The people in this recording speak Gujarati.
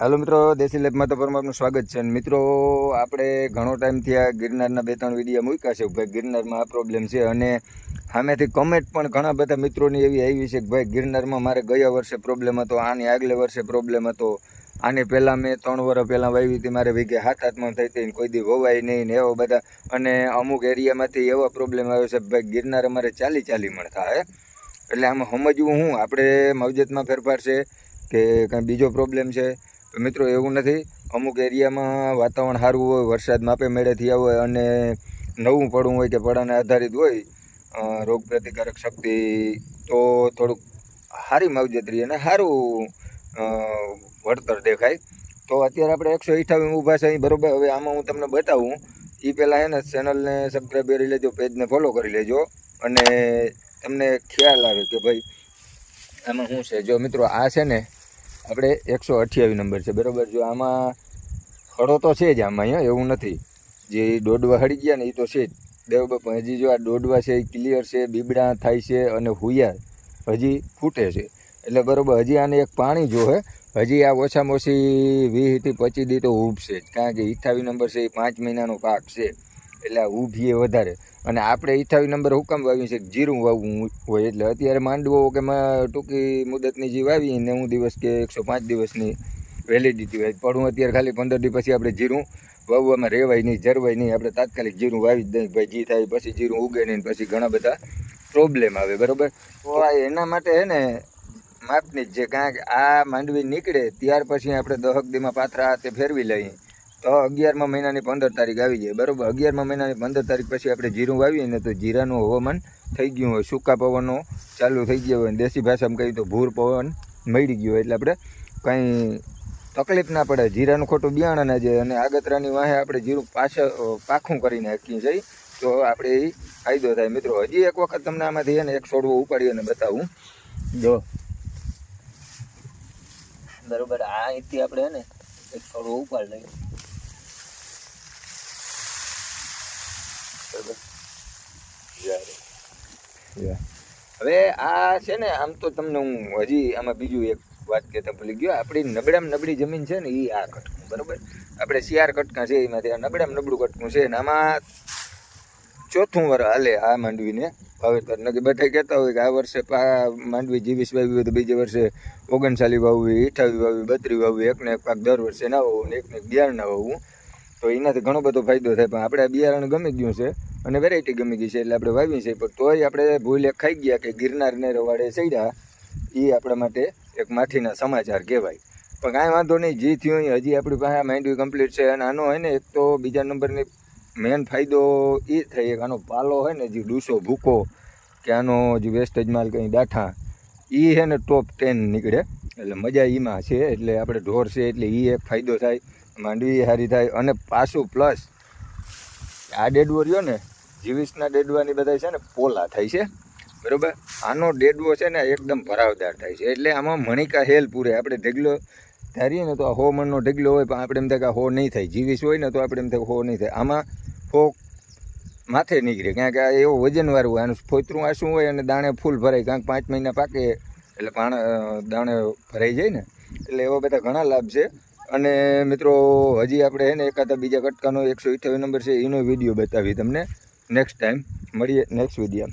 હાલો મિત્રો, દેશી લેબમાં તો પરમારનું સ્વાગત છે. અને મિત્રો, આપણે ઘણો ટાઈમથી આ ગિરનારના બે ત્રણ વીડિયો મૂક્યા છે. ભાઈ, ગિરનારમાં આ પ્રોબ્લેમ છે. અને સામેથી કમેન્ટ પણ ઘણા બધા મિત્રોની એવી આવી છે કે, ભાઈ, ગિરનારમાં મારે ગયા વર્ષે પ્રોબ્લેમ હતો, આની આગલે વર્ષે પ્રોબ્લેમ હતો. આની પહેલાં મેં ત્રણ વર્ષ પહેલાં વાવી હતી, મારે વીઘે હાથ હાથમાં થઈ હતી કોઈ દી વવાય નહીં ને એવા બધા. અને અમુક એરિયામાંથી એવા પ્રોબ્લેમ આવ્યો છે ભાઈ, ગિરનાર અમારે ચાલી ચાલી મળતા હે એટલે આમાં સમજવું હું. આપણે માવજતમાં ફેરફાર છે કે કાંઈ બીજો પ્રોબ્લેમ છે? તો મિત્રો એવું નથી, અમુક એરિયામાં વાતાવરણ સારું હોય, વરસાદ માપે મેળે થયા હોય અને નવું પડવું હોય કે પડાને આધારિત હોય રોગ પ્રતિકારક શક્તિ તો થોડુંક સારી માવજત રહી અને સારું વળતર દેખાય. તો અત્યારે આપણે એકસો અઠ્ઠાવીસ ઊભા છે અહીં, બરોબર? હવે આમાં હું તમને બતાવું. એ પહેલાં એને ચેનલને સબસ્ક્રાઈબ કરી લેજો પેજને ફોલો કરી લેજો અને તમને ખ્યાલ આવે કે ભાઈ, આમાં શું છે. જો મિત્રો, આ છે ને આપણે એકસો અઠ્યાવીસ નંબર છે, બરાબર? જો આમાં ખડો તો છે જ આમાં અહીંયા એવું નથી. જે દોડવા હળી ગયા ને એ તો છે જ. બરાબર બાપા, હજી જો આ દોડવા છે એ ક્લિયર છે, બીબડા થાય છે અને હુયા હજી ફૂટે છે. એટલે બરાબર, હજી આને એક પાણી જોવે હજી આ ઓછામાં ઓછી વીસથી પચીસ દી તો ઊભશે જ. કારણ કે અઠ્ઠાવીસ નંબર છે એ પાંચ મહિનાનો પાક છે. એટલે આ ઊભીએ વધારે. અને આપણે ઇઠાવી નંબર હુકમ વાવ્યું છે, જીરું વાવવું હોય એટલે અત્યારે માંડવો કે માં, ટૂંકી મુદતની જે વાવી નેવું દિવસ કે એકસો પાંચ દિવસની વેલિડિટી હોય પણ હું અત્યારે ખાલી પંદર દિવસ પછી આપણે જીરું વાવવામાં રહેવાય નહીં, જરવાય નહીં. આપણે તાત્કાલિક જીરું વાવી જ દઈએ ભાઈ જી થાય પછી જીરું ઉગે નહીં પછી ઘણા બધા પ્રોબ્લેમ આવે, બરાબર? તો એના માટે હે ને માપની જ છે કારણ કે આ માંડવી નીકળે ત્યાર પછી આપણે દહકદીમાં પાથરા હાથે ફેરવી લઈએ. તો અગિયારમા મહિનાની પંદર તારીખ આવી જાય, બરાબર? અગિયારમા મહિનાની પંદર તારીખ પછી આપણે જીરું વાવીએ ને તો જીરાનું હવામાન થઈ ગયું હોય, સૂકા પવનો ચાલુ થઈ ગયા હોય દેશી ભાષામાં કહીએ તો ભૂર પવન મળી ગયો હોય. એટલે આપણે કંઈ તકલીફ ના પડે. જીરાનું ખોટું બિયાણ ના જાય અને આગતરાની વાહે આપણે જીરું પાછળ પાખું કરીને નાખીએ જઈ તો આપણે એ ફાયદો થાય. મિત્રો, હજી એક વખત તમને આમાંથી એને એક છોડવો ઉપાડી અને બતાવું. જો. બરોબર, આ અહીંથી આપણે ને એક છોડવો ઉપાડી લઈએ. હવે આ છે ને, આમ તો તમને હું હજી આમાં બીજું એક વાત કહેતા ભૂલી ગયો. આપણી નબળામાં નબળી જમીન છે ને એ આ કટકું, બરોબર? આપણે શિયાર કટકા છે, એમાંથી આ નબળામાં નબળું કટકું છે ને, આમાં ચોથું વર હાલે આ માંડવીને. વાવેતર નથી. બધા કહેતા હોય કે આ વર્ષે માંડવી જીવીસ વાવી હોય તો બીજે વર્ષે ઓગણચાલીસ વાવવી, અઠાવીસ વાવવી, બત્રીસ વાવવી, એકને એક પાક દર વર્ષે ના વાવવું ને એકને એક બિયારણ ના વાવવું તો એનાથી ઘણો બધો ફાયદો થાય. પણ આપણે આ બિયારણ ગમી ગયું છે. અને વેરાયટી ગમી ગઈ છે એટલે આપણે વાવી છે પણ તોય આપણે ભૂલ ખાઈ ગયા કે ગિરનારને રવાડે ચડ્યા એ આપણા માટે એક માઠીના સમાચાર કહેવાય. પણ કાંઈ વાંધો નહીં, જે થયું હજી આપણી પાસે માંડવી કમ્પ્લીટ છે. અને આનો હોય ને, એક તો બીજા નંબરની મેન ફાયદો એ થાય કે આનો પાલો હોય ને, જે ડૂસો ભૂકો, કે આનો જે વેસ્ટેજ માલ કંઈ દાઠા એ છે ને ટોપ ટેન નીકળે. એટલે મજા એમાં છે, એટલે આપણે ઢોર છે, એટલે એ એક ફાયદો થાય, માંડવી સારી થાય, અને પાછું પ્લસ આ ડેડવો રહ્યો ને જીવીસના ડેડવાની બધા છે ને પોલા થાય છે, બરાબર? આનો ડેડવો છે ને એકદમ ભરાવદાર થાય છે. એટલે આમાં મણિકા હેલ પૂરે. આપણે ઢગલો ધારીએ ને તો આ હો મણનો ઢગલો હોય, પણ આપણે એમ થાય કે હો નહીં થાય. જીવીસ હોય ને તો આપણે એમ થાય હો નહીં થાય. આમાં હો માથે નીકળે. કારણ કે આ એવું વજનવાળું હોય, આનું ફોતરું આસું હોય અને દાણે ફૂલ ભરાય. કારણ પાંચ મહિના પાકે એટલે પાણ દાણે ભરાઈ જાય ને. એટલે એવા બધા ઘણા લાભ છે. અને મિત્રો, હજી આપણે હે ને એકાદા બીજા કટકાનો એકસો અઠ્યાવીસ નંબર છે, એનો વીડિયો બતાવી તમને. નેક્સ્ટ ટાઈમ મળીએ નેક્સ્ટ વીડિયો